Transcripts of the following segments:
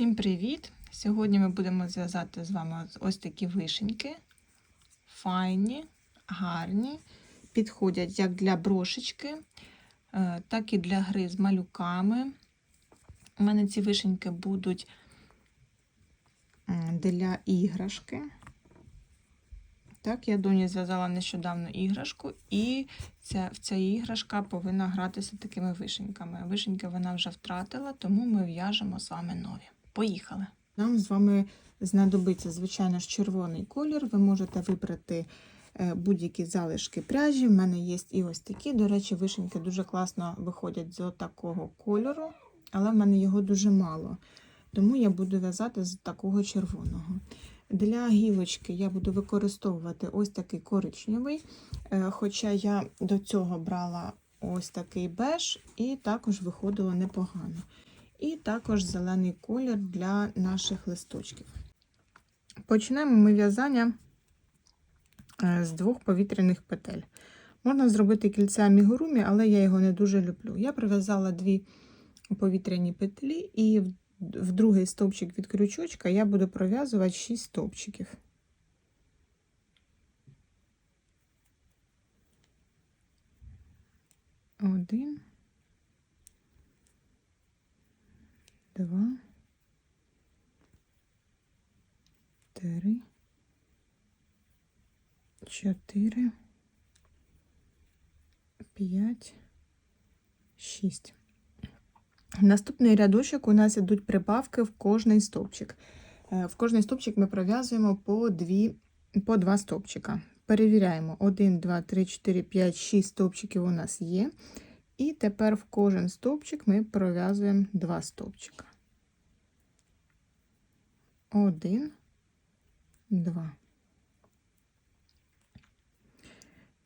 Всім привіт! Сьогодні ми будемо зв'язати з вами ось такі вишеньки. Файні, гарні, підходять як для брошечки, е, так і для гри з малюками. У мене ці вишеньки будуть для іграшки. Так, я доні зв'язала нещодавно іграшку, і ця, ця іграшка повинна гратися такими вишеньками. Вишеньки вона вже втратила, тому ми в'яжемо з вами нові. Поїхали! Нам з вами знадобиться, звичайно ж, червоний колір. Ви можете вибрати е, будь-які залишки пряжі. У мене є і ось такі. До речі, вишеньки дуже класно виходять з такого кольору, але в мене його дуже мало. Тому я буду в'язати з такого червоного. Для гілочки я буду використовувати ось такий коричневий, е, хоча я до цього брала ось такий беж, і також виходило непогано. І також зелений колір для наших листочків. Почнемо ми в'язання е, з двох повітряних петель. Можна зробити кільце амігурумі, але я його не дуже люблю. Я прив'язала дві повітряні петлі, і в в другий стовпчик від крючочка я буду пров'язувати 6 стовпчиків. Один, два, три, чотири, п'ять, шість. Наступний рядочок у нас ідуть прибавки в кожний стовпчик. Е, В кожний стовпчик ми пров'язуємо по, дві, по два стовпчика. Перевіряємо: 1, 2, 3, 4, 5, 6 стовпчиків у нас є. І тепер в кожен стовпчик ми пров'язуємо два стовпчика. 1, 2.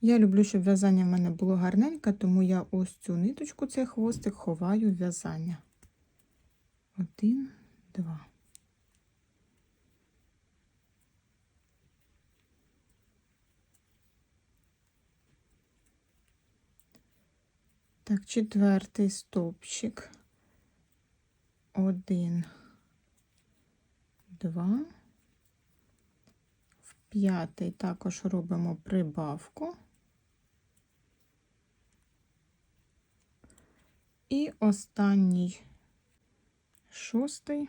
Я люблю, щоб в'язання в мене було гарненьке, тому я ось цю ниточку, цей хвостик, ховаю в'язання. Один, два. Так, четвертий стовпчик. Один, два. В п'ятий також робимо прибавку. І останній шостий.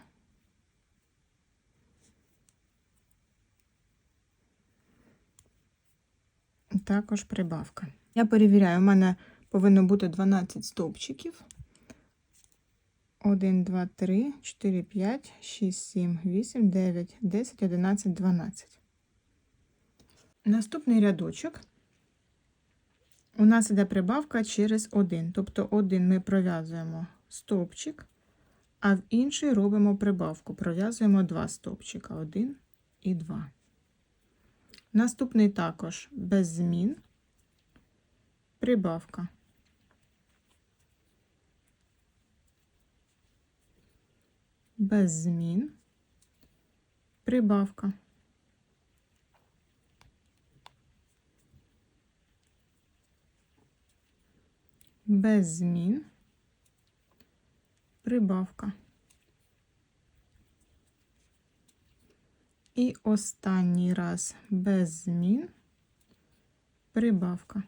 Також прибавка. Я перевіряю, у мене повинно бути 12 стовпчиків. 1, 2, 3, 4, 5, 6, 7, 8, 9, 10, 11, 12. Наступний рядочок. У нас іде прибавка через один. Тобто один ми пров'язуємо стовпчик, а в інший робимо прибавку. Пров'язуємо два стовпчика. Один і два. Наступний також без змін. Прибавка. Без змін. Прибавка. без змін, прибавка. І останній раз без змін, прибавка.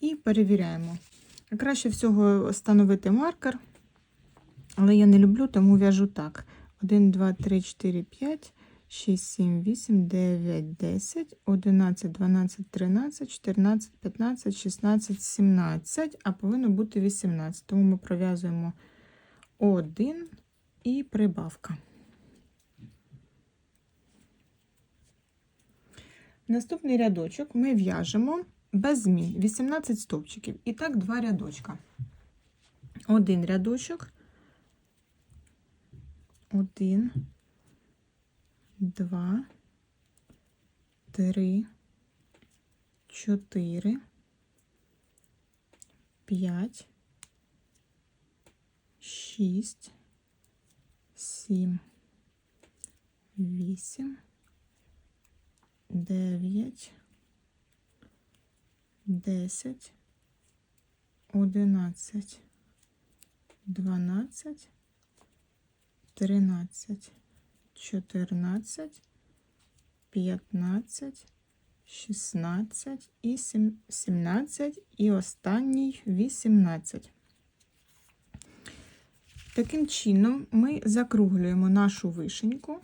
І перевіряємо. Краще всього встановити маркер, але я не люблю, тому в'яжу так. 1, 2, 3, 4, 5. 6, 7, 8, 9, 10, 11, 12, 13, 14, 15, 16, 17, а повинно бути 18. Тому ми пров'язуємо 1 і прибавка. Наступний рядочок ми в'яжемо без змін. 18 стовпчиків. І так, два рядочка. Один рядочок, один. Два, три, чотири, п'ять, шість, сім, вісім, дев'ять, десять, одинадцять, 12, 13, 14, 15, 16 і 17 і останній 18. Таким чином ми закруглюємо нашу вишеньку.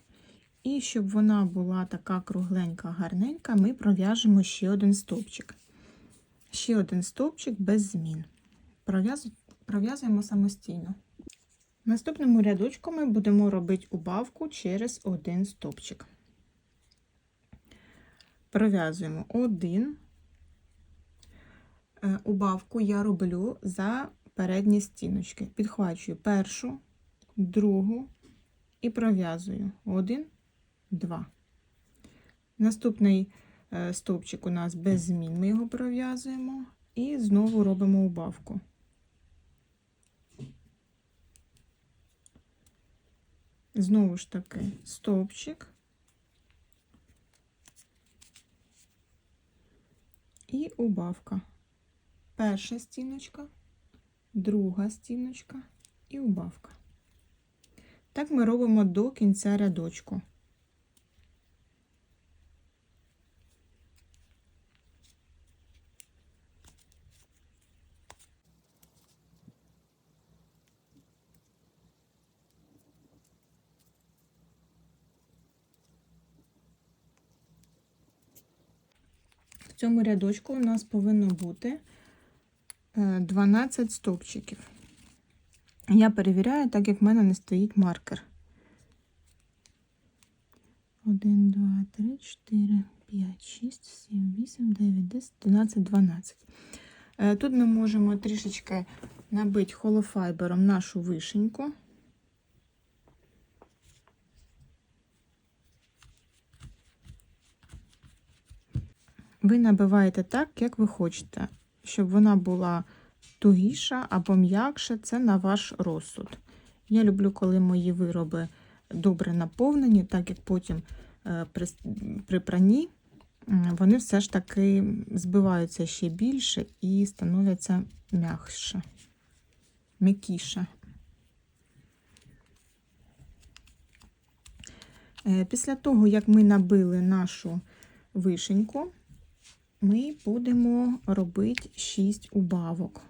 І щоб вона була така кругленька, гарненька, ми пров'яжемо ще один стовпчик. Ще один стовпчик без змін. Пров'яз- Пров'язуємо самостійно. Наступному рядочку ми будемо робити убавку через один стовпчик. Пров'язуємо один. Е, Убавку я роблю за передні стіночки. Підхвачую першу, другу і пров'язую один, два. Наступний стовпчик у нас без змін. Ми його пров'язуємо і знову робимо убавку. Знову ж таки, стовпчик. І убавка. Перша стіночка, друга стіночка і убавка. Так ми робимо до кінця рядочку. В цьому рядочку у нас повинно бути е, 12 стовпчиків. Я перевіряю, так як в мене не стоїть маркер. 1, 2, 3, 4, 5, 6, 7, 8, 9, 10, 11, 12. Е, Тут ми можемо трішечки набити холофайбером нашу вишеньку. Ви набиваєте так, як ви хочете, щоб вона була тугіша або м'якша, це на ваш розсуд. Я люблю, коли мої вироби добре наповнені, так як потім е, при, пранні вони все ж таки збиваються ще більше і становляться м'якше, м'якіше. Е, Після того, як ми набили нашу вишеньку, ми будемо робити 6 убавок.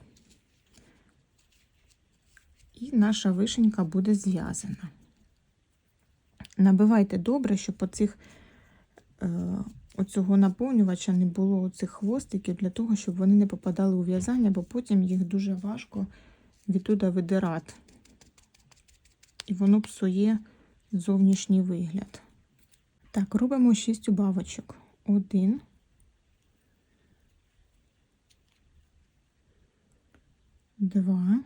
І наша вишенька буде зв'язана. Набивайте добре, щоб оцих, е, оцього наповнювача не було оцих хвостиків, для того, щоб вони не попадали у в'язання, бо потім їх дуже важко відтуда видирати. І воно псує зовнішній вигляд. Так, робимо 6 убавочок. Один. Два.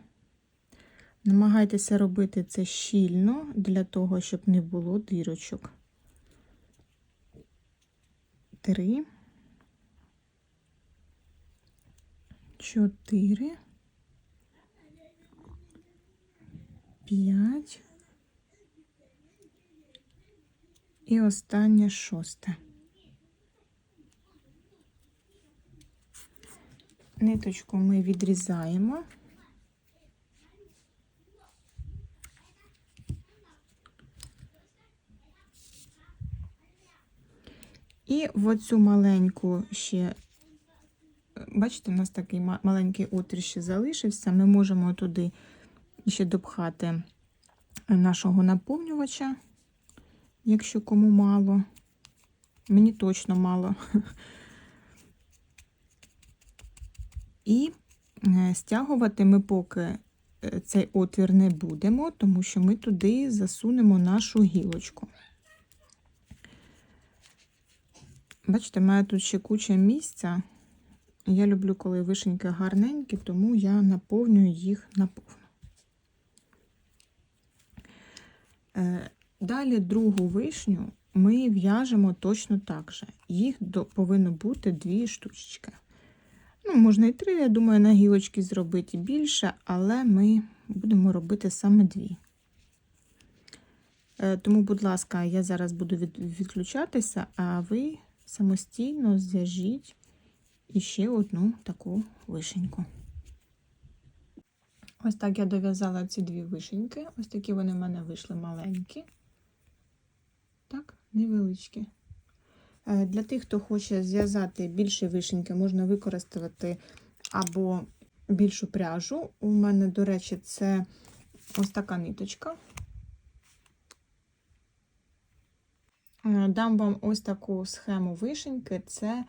Намагайтеся робити це щільно для того, щоб не було дірочок. Три. Чотири. П'ять. І останнє шосте. Ниточку ми відрізаємо. І в оцю маленьку ще, бачите, у нас такий маленький отвір ще залишився. Ми можемо туди ще допхати нашого наповнювача, якщо кому мало. Мені точно мало. І е, стягувати ми поки е, цей отвір не будемо, тому що ми туди засунемо нашу гілочку. Бачите, мене тут ще куча місця. Я люблю, коли вишеньки гарненькі, тому я наповнюю їх наповну. Е, Далі другу вишню ми в'яжемо точно так же. Їх повинно бути дві штучки. Ну, можна і три, я думаю, на гілочки зробити більше, але ми будемо робити саме дві. Е, Тому, будь ласка, я зараз буду від, відключатися, а ви самостійно зв'яжіть іще одну таку вишеньку. Ось так я дов'язала ці дві вишеньки. Ось такі вони в мене вийшли маленькі. Так, невеличкі. Е, Для тих, хто хоче зв'язати більше вишеньки, можна використати або більшу пряжу. У мене, до речі, це ось така ниточка. Дам вам ось таку схему вишеньки. Це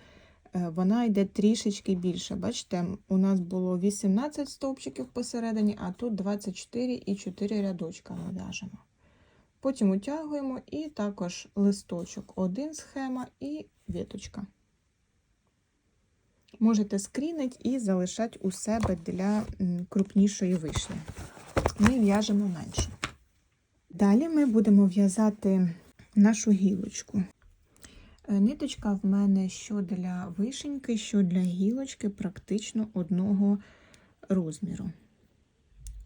е, вона йде трішечки більше. Бачите, у нас було 18 стовпчиків посередині, а тут 24 і 4 рядочка ми в'яжемо. Потім утягуємо і також листочок, один схема і віточка. Можете скрінити і залишати у себе для крупнішої вишні. Ми в'яжемо менше. Далі ми будемо в'язати нашу гілочку. Е, Ниточка в мене що для вишеньки, що для гілочки практично одного розміру.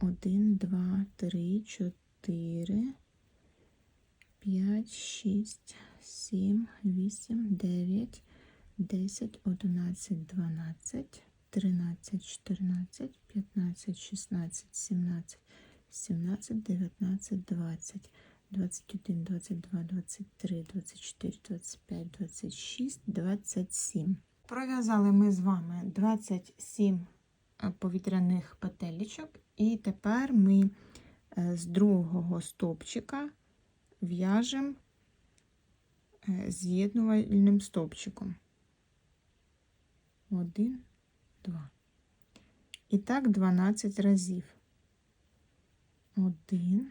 1, 2, 3, 4, 5, 6, 7, 8, 9, 10, 11, 12, 13, 14, 15, 16, 17, 17, 19, 20. 21, 22, 23, 24, 25, 26, 27. Пров'язали ми з вами 27 повітряних петелечок, і тепер ми е, з другого стовпчика в'яжемо е, з'єднувальним стовпчиком. Один, два. І так 12 разів. Один.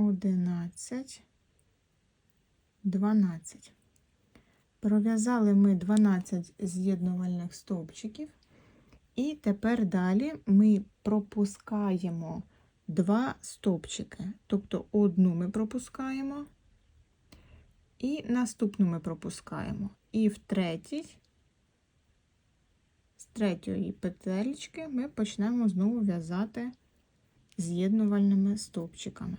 11, 12. Пров'язали ми 12 з'єднувальних стовпчиків, і тепер далі ми пропускаємо два стовпчики. Тобто одну ми пропускаємо, і наступну ми пропускаємо. І в третій, з третьої петельки ми почнемо знову в'язати з'єднувальними стовпчиками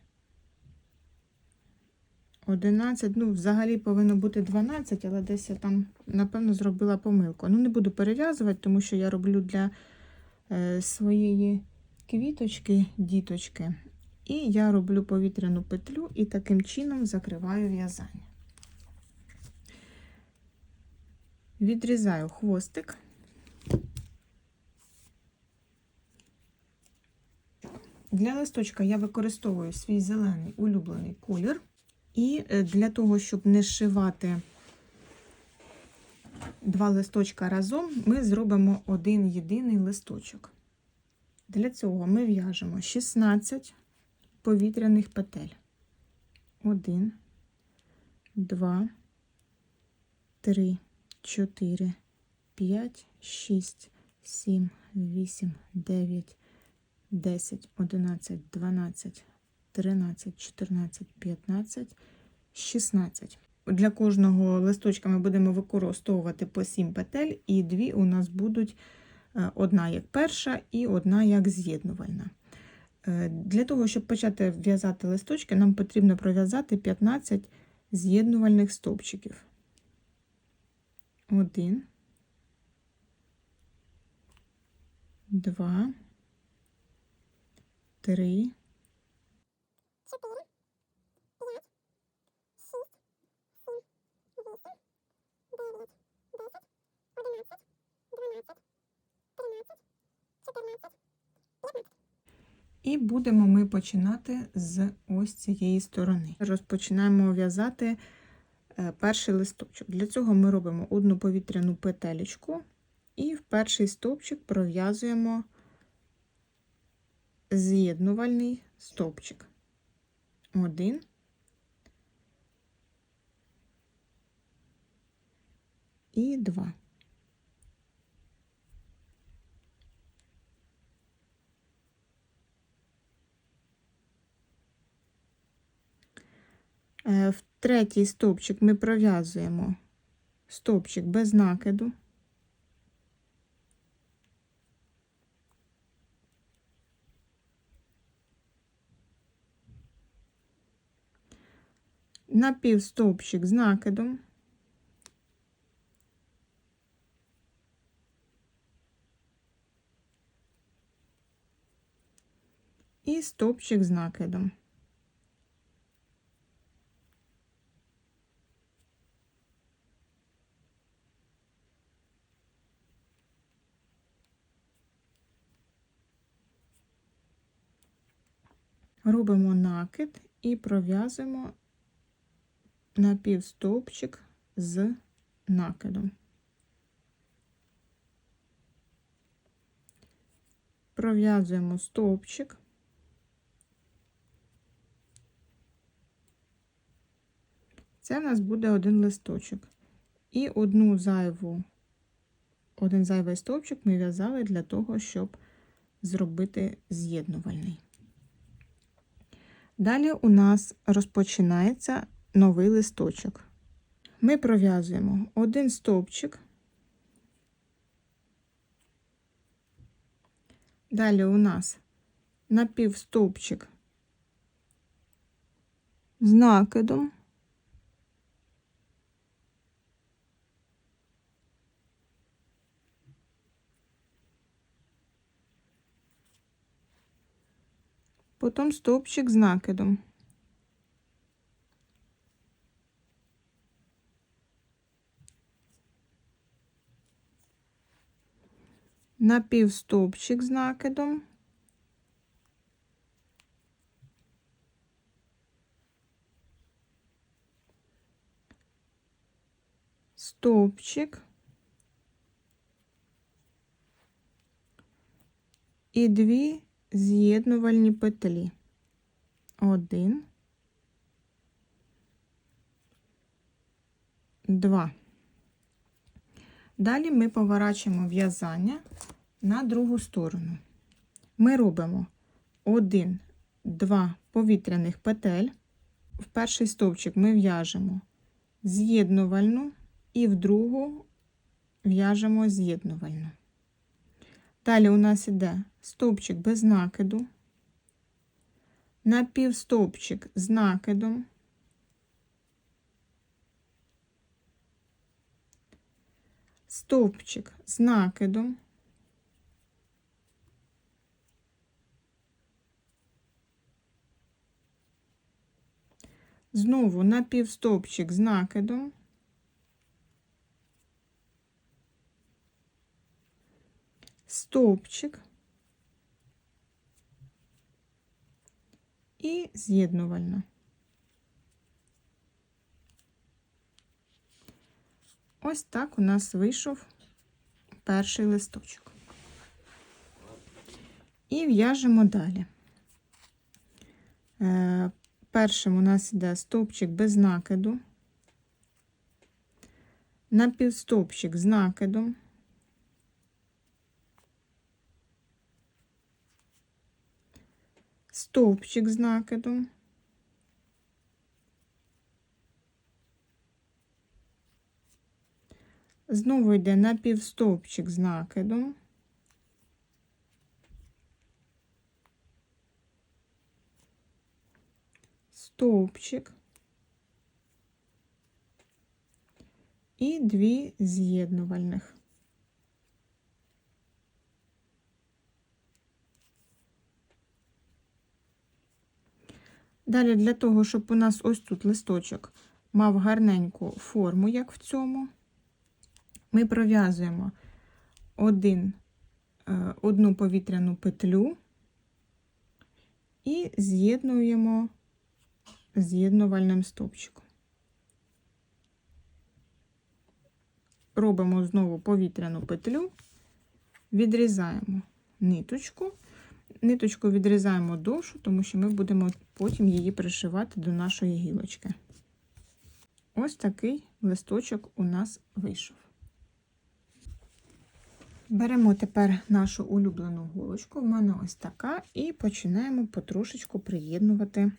11, ну, взагалі повинно бути 12, але десь я там, напевно, зробила помилку. Ну, не буду перев'язувати, тому що я роблю для е, своєї квіточки, діточки. І я роблю повітряну петлю і таким чином закриваю в'язання. Відрізаю хвостик. Для листочка я використовую свій зелений улюблений колір. І е, для того, щоб не зшивати два листочка разом, ми зробимо один єдиний листочок. Для цього ми в'яжемо 16 повітряних петель. 1, 2, 3, 4, 5, 6, 7, 8, 9, 10, 11, 12, 13, 14, 15, 16. Для кожного листочка ми будемо використовувати по 7 петель, і дві у нас будуть е, одна як перша і одна як з'єднувальна. Е, Для того, щоб почати в'язати листочки, нам потрібно пров'язати 15 з'єднувальних стовпчиків. Один, два, три, чотири, п'ять, шість, сім, вісім, дев'ять, десять, одинадцять, І будемо ми починати з ось цієї сторони. Розпочинаємо в'язати е, перший листочок. Для цього ми робимо одну повітряну петелечку і в перший стовпчик пров'язуємо з'єднувальний стовпчик. Один. І два. В третій стовпчик ми пров'язуємо стовпчик без накиду. Напівстовпчик з накидом. І стовпчик з накидом. Робимо накид і пров'язуємо напівстовпчик з накидом. Пров'язуємо стовпчик. Це в нас буде один листочок. І одну зайву, один зайвий стовпчик ми в'язали для того, щоб зробити з'єднувальний. Далі у нас розпочинається новий листочок. Ми пров'язуємо один стовпчик. Далі у нас напівстовпчик з накидом. Потім стовпчик з накидом. Напівстовпчик з накидом. Стовпчик. І дві з'єднувальні петлі. Один, два. Далі ми поворачуємо в'язання на другу сторону. Ми робимо один, два повітряних петель. В перший стовпчик ми в'яжемо з'єднувальну і в другу в'яжемо з'єднувальну. Далі у нас іде стовпчик без накиду, напівстовпчик з накидом, стовпчик з накидом, знову напівстовпчик з накидом, стовпчик і з'єднувальна. Ось так у нас вийшов перший листочок. І в'яжемо далі. Е, Першим у нас йде стовпчик без накиду, напівстовпчик з накидом, стовпчик з накидом, знову йде напівстовпчик з накидом, стовпчик. І дві з'єднувальних. Далі для того, щоб у нас ось тут листочок мав гарненьку форму, як в цьому, ми пров'язуємо один, е, одну повітряну петлю і з'єднуємо з'єднувальним стовпчиком. Робимо знову повітряну петлю, відрізаємо ниточку. Ниточку відрізаємо довшу, тому що ми будемо потім її пришивати до нашої гілочки. Ось такий листочок у нас вийшов. Беремо тепер нашу улюблену голочку, в мене ось така, і починаємо потрошечку приєднувати,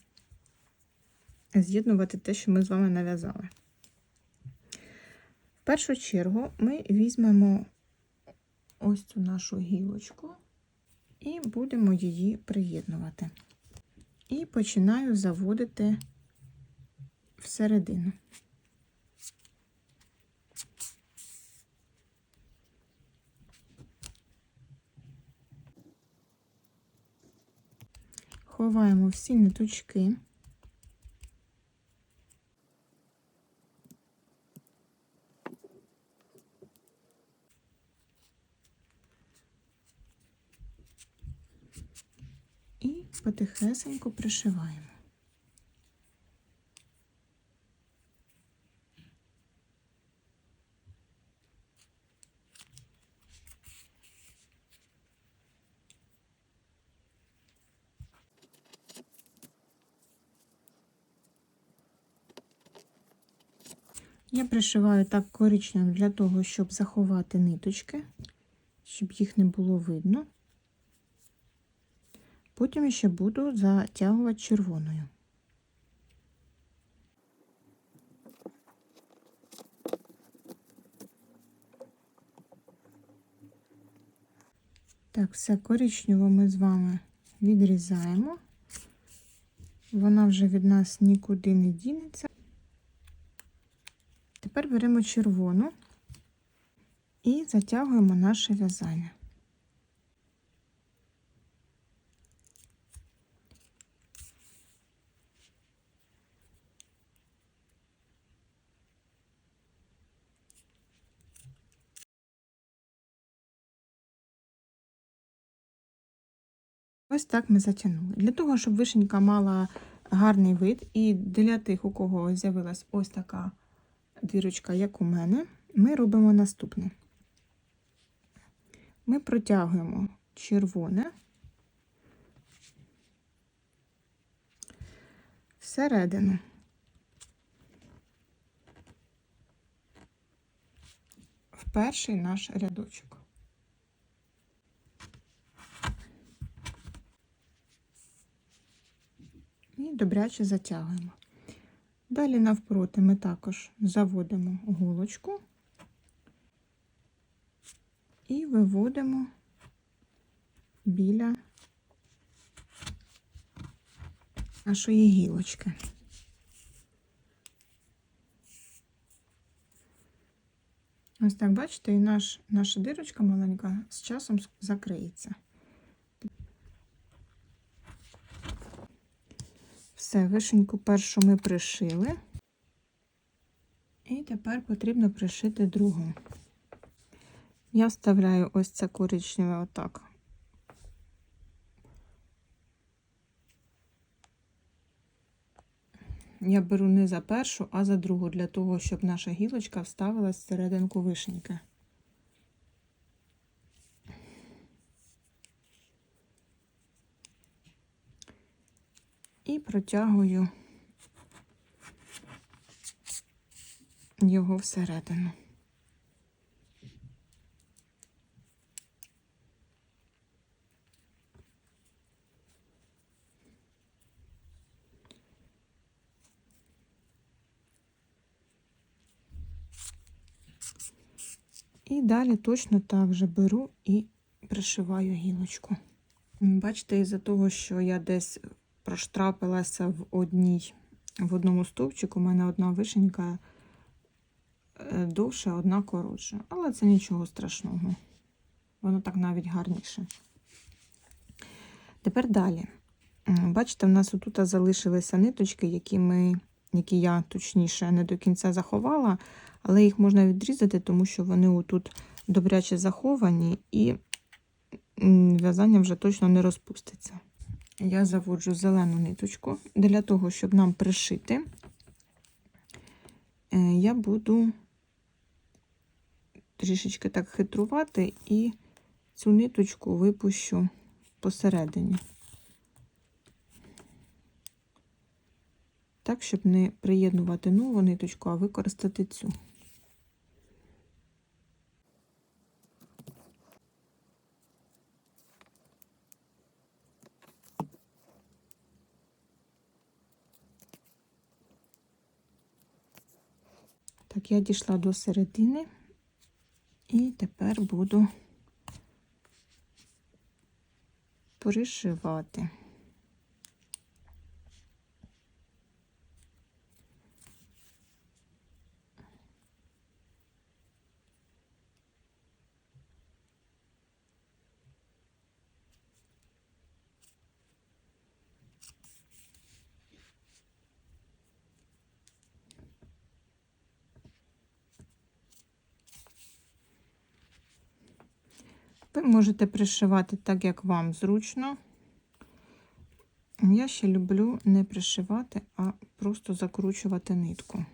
з'єднувати те, що ми з вами нав'язали. В першу чергу ми візьмемо ось цю нашу гілочку і будемо її приєднувати. І починаю заводити всередину. Ховаємо всі ниточки. І потихесенько пришиваємо. Я пришиваю так коричневим для того, щоб заховати ниточки, щоб їх не було видно. Потім ще буду затягувати червоною. Так, все коричневу ми з вами відрізаємо. Вона вже від нас нікуди не дінеться. Тепер беремо червону і затягуємо наше в'язання. Ось так ми затягнули. Для того, щоб вишенька мала гарний вид, і для тих, у кого з'явилась ось така дірочка, як у мене, ми робимо наступне. Ми протягуємо червоне всередину. В перший наш рядочок. І добряче затягуємо. Далі навпроти ми також заводимо голочку і виводимо біля нашої гілочки. Ось так, бачите, і наш, наша дирочка маленька з часом закриється. Все, вишеньку першу ми пришили. І тепер потрібно пришити другу. Я вставляю ось це коричневе отак. Я беру не за першу, а за другу, для того, щоб наша гілочка вставилась всерединку вишеньки. І протягую його всередину. І далі точно так же беру і пришиваю гілочку. Бачите, із-за того, що я десь проштрапилася в одній, в одному стовпчику, у мене одна вишенька е, довша, одна коротша. Але це нічого страшного. Воно так навіть гарніше. Тепер далі. Бачите, в нас отут залишилися ниточки, які ми, які я точніше не до кінця заховала, але їх можна відрізати, тому що вони отут добряче заховані і в'язання вже точно не розпуститься. Я заводжу зелену ниточку. Для того, щоб нам пришити, е, я буду трішечки так хитрувати і цю ниточку випущу посередині. Так, щоб не приєднувати нову ниточку, а використати цю. Так, я дійшла до середини і тепер буду пришивати. Ви можете пришивати так, як вам зручно. Я ще люблю не пришивати, а просто закручувати нитку.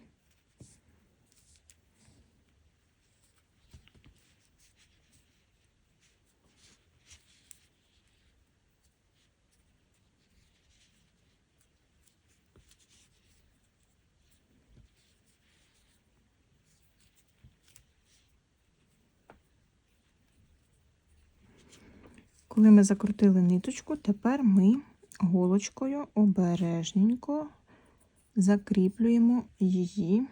Коли ми закрутили ниточку, тепер ми голочкою обережненько закріплюємо її,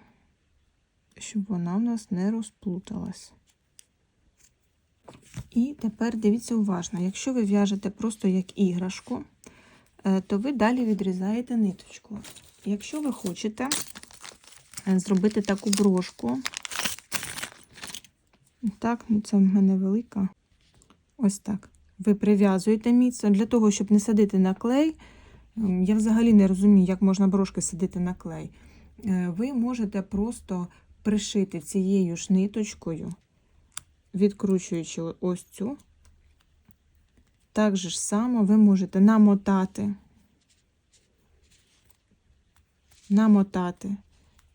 щоб вона в нас не розплуталась. І тепер дивіться уважно, якщо ви в'яжете просто як іграшку, е, то ви далі відрізаєте ниточку. Якщо ви хочете е, зробити таку брошку, так, ну це в мене велика, ось так ви прив'язуєте міцно для того, щоб не садити на клей. Я взагалі не розумію, як можна брошки садити на клей. Е, Ви можете просто пришити цією ж ниточкою, відкручуючи ось цю. Так же ж само ви можете намотати, намотати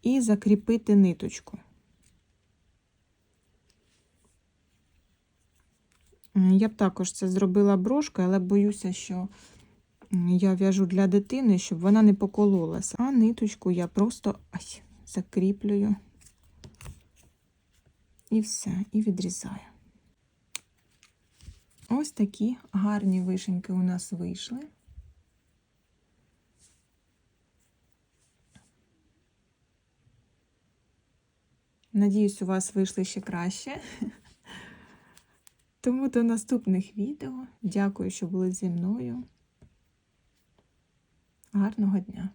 і закріпити ниточку. Я б також це зробила брошкою, але боюся, що я в'яжу для дитини, щоб вона не покололася. А ниточку я просто ай, закріплюю і все, і відрізаю. Ось такі гарні вишеньки у нас вийшли. Надіюсь, у вас вийшли ще краще. Тому до наступних відео. Дякую, що були зі мною. Гарного дня!